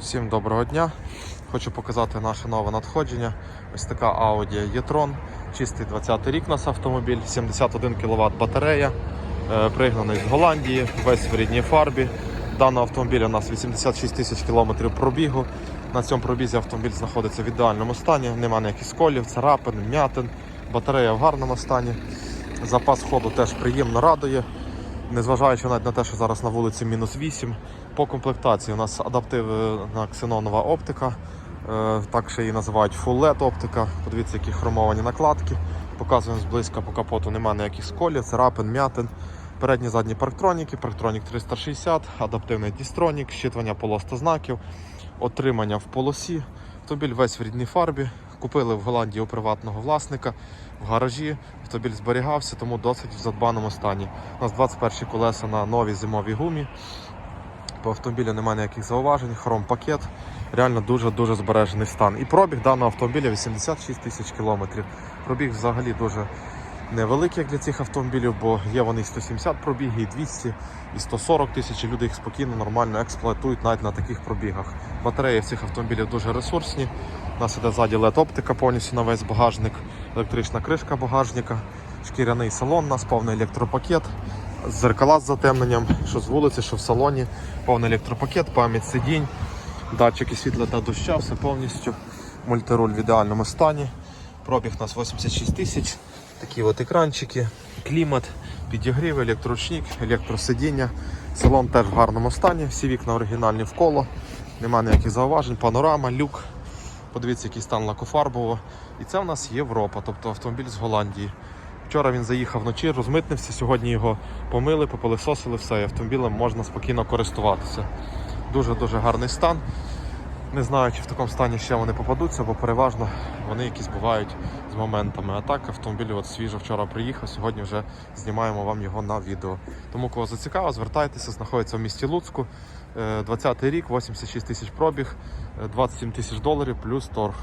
Всім доброго дня. Хочу показати наше нове надходження. Ось така Audi e-tron, чистий 20-й рік нас автомобіль, 71 кВт батарея, е, пригнаний з Голландії, весь в рідній фарбі. Даного автомобіля у нас 86 тисяч кілометрів пробігу. На цьому пробізі автомобіль знаходиться в ідеальному стані, немає ніяких сколів, царапин, м'ятин. Батарея в гарному стані. Запас ходу теж приємно радує. Незважаючи навіть на те, що зараз на вулиці мінус 8. По комплектації у нас адаптивна ксенонова оптика. е, Так ще її називають Full LED оптика. Подивіться, які хромовані накладки. Показуємо зблизька по капоту, немає ніяких сколів, царапин, м'ятин. Передні задні парктроніки, парктронік 360, адаптивний дістронік, щитування полоста знаків, отримання в полосі. Автомобіль весь в рідній фарбі. Купили в Голландії у приватного власника в гаражі. Автомобіль зберігався, тому досить в задбаному стані. У нас 21 колеса на новій зимовій гумі. По автомобілю немає ніяких зауважень, хром пакет. Реально дуже-дуже збережений стан. І пробіг даного автомобіля 86 тисяч кілометрів. Пробіг взагалі дуже невеликий як для цих автомобілів, бо є вони і 170 пробіги, і 200, і 140 тисяч. Люди їх спокійно, нормально експлуатують навіть на таких пробігах. Батареї в цих автомобілів дуже ресурсні. У нас іде ззаді LED оптика повністю на весь багажник, електрична кришка багажника, шкіряний салон, у нас повний електропакет, зеркала з затемненням, що з вулиці, що в салоні, повний електропакет, пам'ять сидінь, датчики світла та доща, все повністю. Мультируль в ідеальному стані. Пробіг у нас 86 тисяч. Такі от екранчики, клімат, підігрів, електроручник, електросидіння. Салон теж в гарному стані, всі вікна оригінальні в коло, немає ніяких зауважень, панорама, люк. Подивіться, який стан лакофарбово. І це в нас Європа, тобто автомобіль з Голландії. Вчора він заїхав вночі, розмитнився, сьогодні його помили, попилисосили, все, і автомобілем можна спокійно користуватися. Дуже-дуже гарний стан. Не знаю, чи в такому стані ще вони попадуться, бо переважно вони якісь бувають з моментами. А так автомобіль от свіжо вчора приїхав, сьогодні вже знімаємо вам його на відео. Тому кого зацікаво, звертайтеся, знаходиться в місті Луцьку. Е, 20-й рік, 86 тисяч пробіг, е, 27 тисяч доларів плюс торг.